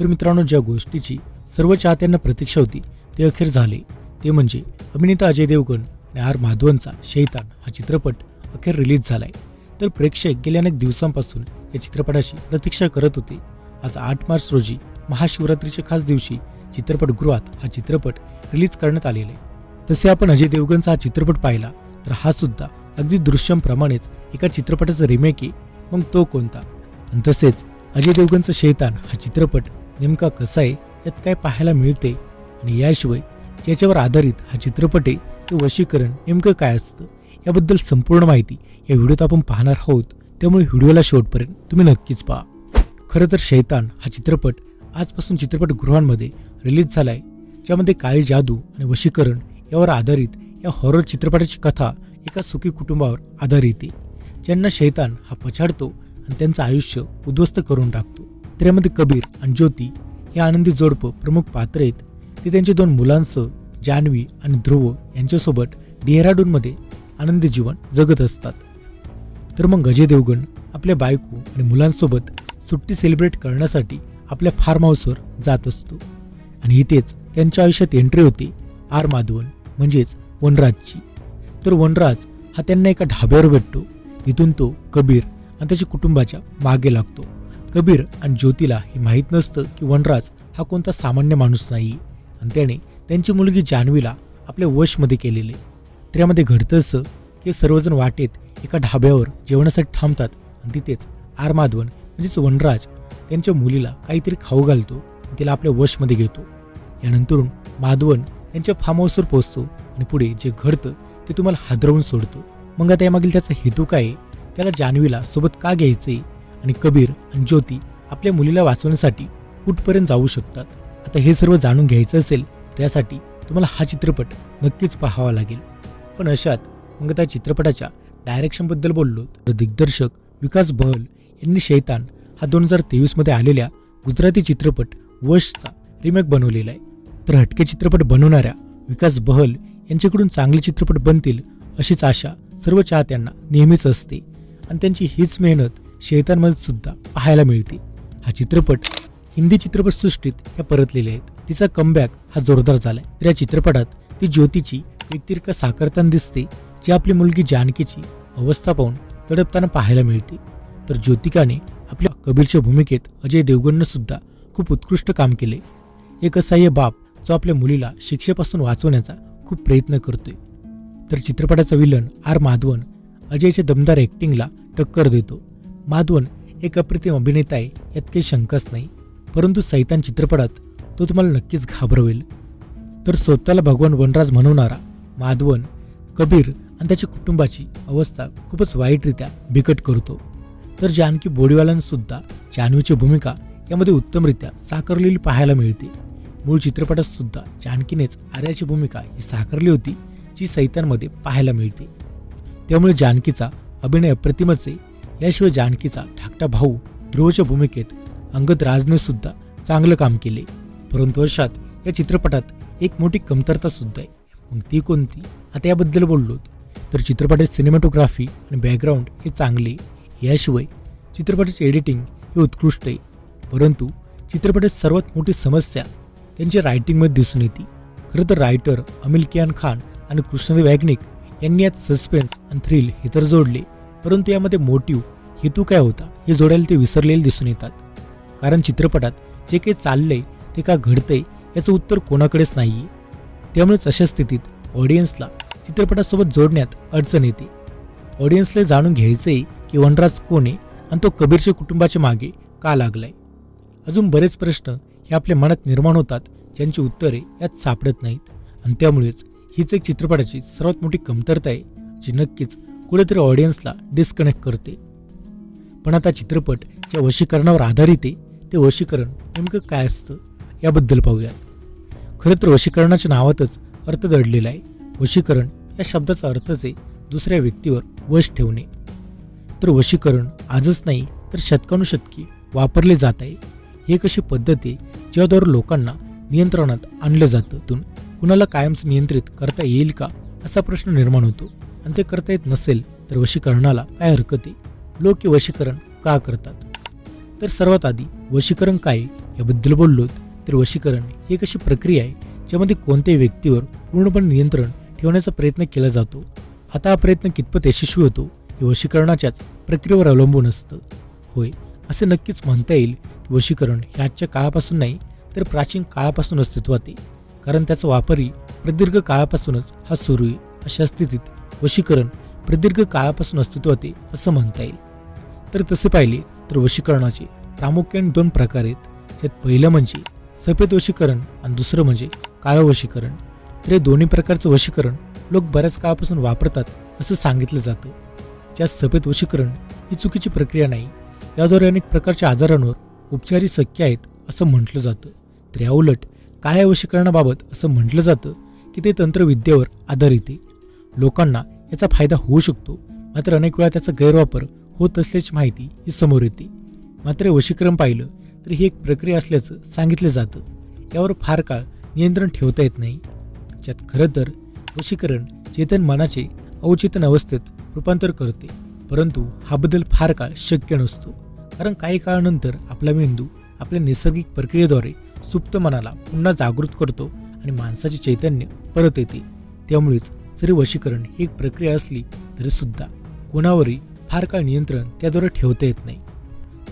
तर मित्रांनो ज्या गोष्टीची सर्व चाहत्यांना प्रतीक्षा होती ते अखेर झाले. ते म्हणजे अभिनेता अजय देवगण आणि आर माधवनचा शैतान हा चित्रपट अखेर रिलीज झालाय. तर प्रेक्षक गेल्या अनेक दिवसांपासून या चित्रपटाची प्रतीक्षा करत होते. आज आठ मार्च रोजी महाशिवरात्रीच्या खास दिवशी चित्रपटगृहात हा चित्रपट रिलीज करण्यात आलेला आहे. तसे आपण अजय देवगणचा हा चित्रपट पाहिला तर हा सुद्धा अगदी दृश्यमप्रमाणेच एका चित्रपटाचा रिमेक आहे. मग तो कोणता? आणि तसेच अजय देवगणचा शैतान हा चित्रपट नेमका कसा आहे यात काय पाहायला मिळते आणि याशिवाय ज्याच्यावर आधारित हा चित्रपट आहे ते वशीकरण नेमकं काय असतं याबद्दल संपूर्ण माहिती या व्हिडिओत आपण पाहणार आहोत. त्यामुळे व्हिडिओला शेवटपर्यंत तुम्ही नक्कीच पहा. खरं तर शैतान हा चित्रपट आजपासून चित्रपटगृहांमध्ये रिलीज झाला आहे ज्यामध्ये काळी जादू आणि वशीकरण यावर आधारित या हॉरर चित्रपटाची कथा एका सुखी कुटुंबावर आधारित आहे. ज्यांना शैतान हा पछाडतो आणि त्यांचं आयुष्य उद्ध्वस्त करून टाकतो. तर कबीर आणि ज्योती हे आनंदी जोडपं प्रमुख पात्र आहेत. ते त्यांचे दोन मुलांसह जान्हवी आणि ध्रुव यांच्यासोबत डेहराडूनमध्ये आनंदी जीवन जगत असतात. तर मग अजय देवगण आपल्या बायको आणि मुलांसोबत सुट्टी सेलिब्रेट करण्यासाठी आपल्या फार्म हाऊसवर जात असतो. आणि इथेच त्यांच्या आयुष्यात एंट्री होते आर माधवन म्हणजेच वनराजची. तर वनराज हा त्यांना एका ढाब्यावर भेटतो. तिथून तो कबीर आणि त्याच्या कुटुंबाच्या मागे लागतो. कबीर आणि ज्योतीला हे माहीत नसतं की वनराज हा कोणता सामान्य माणूस नाही. आणि त्याने त्यांची मुलगी जान्हवीला आपल्या वशमध्ये केलेले. तर यामध्ये घडतं असं की सर्वजण वाटेत एका ढाब्यावर जेवणासाठी थांबतात आणि तिथेच आर माधवन म्हणजेच वनराज त्यांच्या मुलीला काहीतरी खाऊ घालतो आणि तिला आपल्या वशमध्ये घेतो. यानंतरून माधवन त्यांच्या फार्म हाऊसवर पोहोचतो आणि पुढे जे घडतं ते तुम्हाला हादरवून सोडतं. मग आता यामागील त्याचा हेतू काय त्याला जान्हवीला सोबत का घ्यायचंय? आणि कबीर आणि ज्योती आपल्या मुलीला वाचवण्यासाठी कुठपर्यंत जाऊ शकतात? आता हे सर्व जाणून घ्यायचं असेल त्यासाठी तुम्हाला हा चित्रपट नक्कीच पाहावा लागेल. पण अशात मग त्या चित्रपटाच्या डायरेक्शनबद्दल बोललो तर दिग्दर्शक विकास बहल यांनी शैतान हा दोन हजार तेवीसमध्ये आलेल्या गुजराती चित्रपट वशचा रिमेक बनवलेला आहे. तर हटके चित्रपट बनवणाऱ्या विकास बहल यांच्याकडून चांगले चित्रपट बनतील अशीच आशा सर्व चाहत्यांना नेहमीच असते. आणि त्यांची हीच मेहनत शेतांमध्ये सुद्धा पाहायला मिळते. हा चित्रपट हिंदी चित्रपटसृष्टीत ह्या परतलेले आहेत. तिचा कमबॅक हा जोरदार झालाय. तर या चित्रपटात ती ज्योतीची व्यक्तिरेखा साकारताना दिसते जी आपली मुलगी जानकीची अवस्था पाहून तडपताना पाहायला मिळते. तर ज्योतिकाने आपल्या कबीरच्या भूमिकेत अजय देवगणनं सुद्धा खूप उत्कृष्ट काम केले. एक असहाय्य बाप जो आपल्या मुलीला शिक्षेपासून वाचवण्याचा खूप प्रयत्न करतोय. तर चित्रपटाचा विलन आर माधवन अजयच्या दमदार ॲक्टिंगला टक्कर देतो. माधवन एक अप्रतिम अभिनेता आहे यात काही शंकाच नाही. परंतु सैतान चित्रपटात तो तुम्हाला नक्कीच घाबरवेल. तर स्वतःला भगवान वनराज म्हणवणारा माधवन कबीर आणि त्याच्या कुटुंबाची अवस्था खूपच वाईटरित्या बिकट करतो. तर जानकी बोडीवाल्यांसुद्धा जान्हवीची भूमिका यामध्ये उत्तमरित्या साकारलेली पाहायला मिळते. मूळ चित्रपटातसुद्धा जानकीनेच आर्याची भूमिका ही साकारली होती जी सैतानमध्ये पाहायला मिळते. त्यामुळे जानकीचा अभिनय अप्रतिमच आहे. याशिवाय जानकीचा धाकटा भाऊ ध्रुवच्या भूमिकेत अंगद राजने सुद्धा चांगलं काम केले. परंतु अशात या चित्रपटात एक मोठी कमतरता सुद्धा आहे. मग ती कोणती? आता याबद्दल बोललो. तर चित्रपटाची सिनेमॅटोग्राफी आणि बॅकग्राऊंड हे चांगले याशिवाय चित्रपटाची एडिटिंग हे उत्कृष्ट आहे. परंतु चित्रपटाची सर्वात मोठी समस्या त्यांच्या रायटिंगमध्ये दिसून येते. खरं तर रायटर अमिल कियान खान आणि कृष्णदेव वॅग्निक यांनी यात सस्पेन्स आणि थ्रिल हे तर जोडले. परंतु यामध्ये मोटिव्ह हेतू काय होता? हे जोडायला ते विसरलेले दिसून येतात. कारण चित्रपटात जे काही चाललंय ते का घडतंय याचं उत्तर कोणाकडेच नाहीये. त्यामुळेच अशा स्थितीत ऑडियन्सला चित्रपटासोबत जोडण्यात अडचण येते. ऑडियन्सला जाणून घ्यायचंय की वनराज कोण आहे आणि तो कबीरच्या कुटुंबाच्या मागे का लागलाय? अजून बरेच प्रश्न हे आपल्या मनात निर्माण होतात ज्यांची उत्तरे यात सापडत नाहीत. आणि त्यामुळेच हीच एक चित्रपटाची सर्वात मोठी कमतरता आहे जी नक्कीच कुठेतरी ऑडियन्सला डिस्कनेक्ट करते. पण आता चित्रपट ज्या वशीकरणावर आधारित आहे. ते वशीकरण नेमकं काय असतं याबद्दल पाहूयात. खरं तर वशीकरणाच्या नावातच अर्थ दडलेला आहे. वशीकरण या शब्दाचा अर्थच आहे दुसऱ्या व्यक्तीवर वश ठेवणे. तर वशीकरण आजच नाही तर शतकानुशतकी वापरले जात आहे. ही एक अशी पद्धत आहे ज्याद्वारे लोकांना नियंत्रणात आणलं जातं. कुणाला कायमच नियंत्रित करता येईल का असा प्रश्न निर्माण होतो. आणि ते करता येत नसेल तर वशीकरणाला काय हरकत आहे? लोक वशीकरण का करतात? तर सर्वात आधी वशीकरण काय आहे? याबद्दल बोललो तर वशीकरण ही एक अशी प्रक्रिया आहे ज्यामध्ये कोणत्याही व्यक्तीवर पूर्णपणे नियंत्रण ठेवण्याचा प्रयत्न केला जातो. आता हा प्रयत्न कितपत यशस्वी होतो? हे वशीकरणाच्याच प्रक्रियेवर अवलंबून असतं. होय असे नक्कीच म्हणता येईल की वशीकरण हे आजच्या काळापासून नाही तर प्राचीन काळापासून अस्तित्वात आहे. कारण त्याचा वापरही प्रदीर्घ काळापासूनच हा सुरू आहे. अशा स्थितीत वशीकरण प्रदीर्घ काळापासून अस्तित्वात आहे असं म्हणता येईल. तर तसे पाहिले तर वशीकरणाचे प्रामुख्याने दोन प्रकार आहेत. ज्यात पहिलं म्हणजे सफेद वशीकरण आणि दुसरं म्हणजे काळं वशीकरण. तर हे दोन्ही प्रकारचं वशीकरण लोक बऱ्याच काळापासून वापरतात असं सांगितलं जातं. ज्यात सफेद वशीकरण ही चुकीची प्रक्रिया नाही याद्वारे अनेक प्रकारच्या आजारांवर उपचारही शक्य आहेत असं म्हटलं जातं. तर याउलट काळ्या वशीकरणाबाबत असं म्हटलं जातं की ते तंत्रविद्येवर आधारित आहे. लोकांना याचा फायदा होऊ शकतो. मात्र अनेक वेळा त्याचा गैरवापर होत असल्याची माहिती ही समोर येते. मात्र वशीकरण पाहिलं तर ही एक प्रक्रिया असल्याचं सांगितलं जातं. यावर फार काळ नियंत्रण ठेवता येत नाही. ज्यात खरं तर वशीकरण चेतन मनाचे अवचेतन अवस्थेत रूपांतर करते. परंतु हा बदल फार काळ शक्य नसतो. कारण काही काळानंतर आपला मेंदू आपल्या नैसर्गिक प्रक्रियेद्वारे सुप्त मनाला पुन्हा जागृत करतो आणि माणसाचे चैतन्य परत येते. त्यामुळेच जरी वशीकरण ही एक प्रक्रिया असली तरीसुद्धा कोणावरही फार काळ नियंत्रण त्याद्वारे ठेवता येत नाही.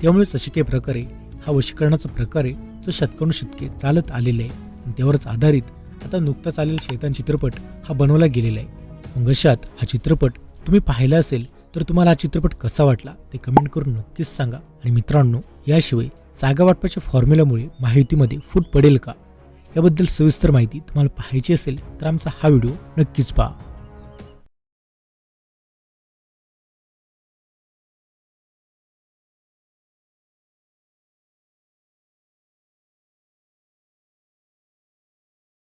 त्यामुळेच अशी काही प्रकारे हा वशीकरणाचा प्रकार आहे जो शतकानुशतके चालत आलेला आहे आणि त्यावरच आधारित आता नुकताच आलेला शैतान चित्रपट हा बनवला गेलेला आहे. मग अशात हा चित्रपट तुम्ही पाहिला असेल तर तुम्हाला हा चित्रपट कसा वाटला ते कमेंट करून नक्कीच सांगा. आणि मित्रांनो याशिवाय जागा वाटपाच्या फॉर्म्युलामुळे माहितीमध्ये फूट पडेल का? याबद्दल सविस्तर माहिती तुम्हाला पाहायची असेल तर आमचा हा व्हिडिओ नक्कीच पहा.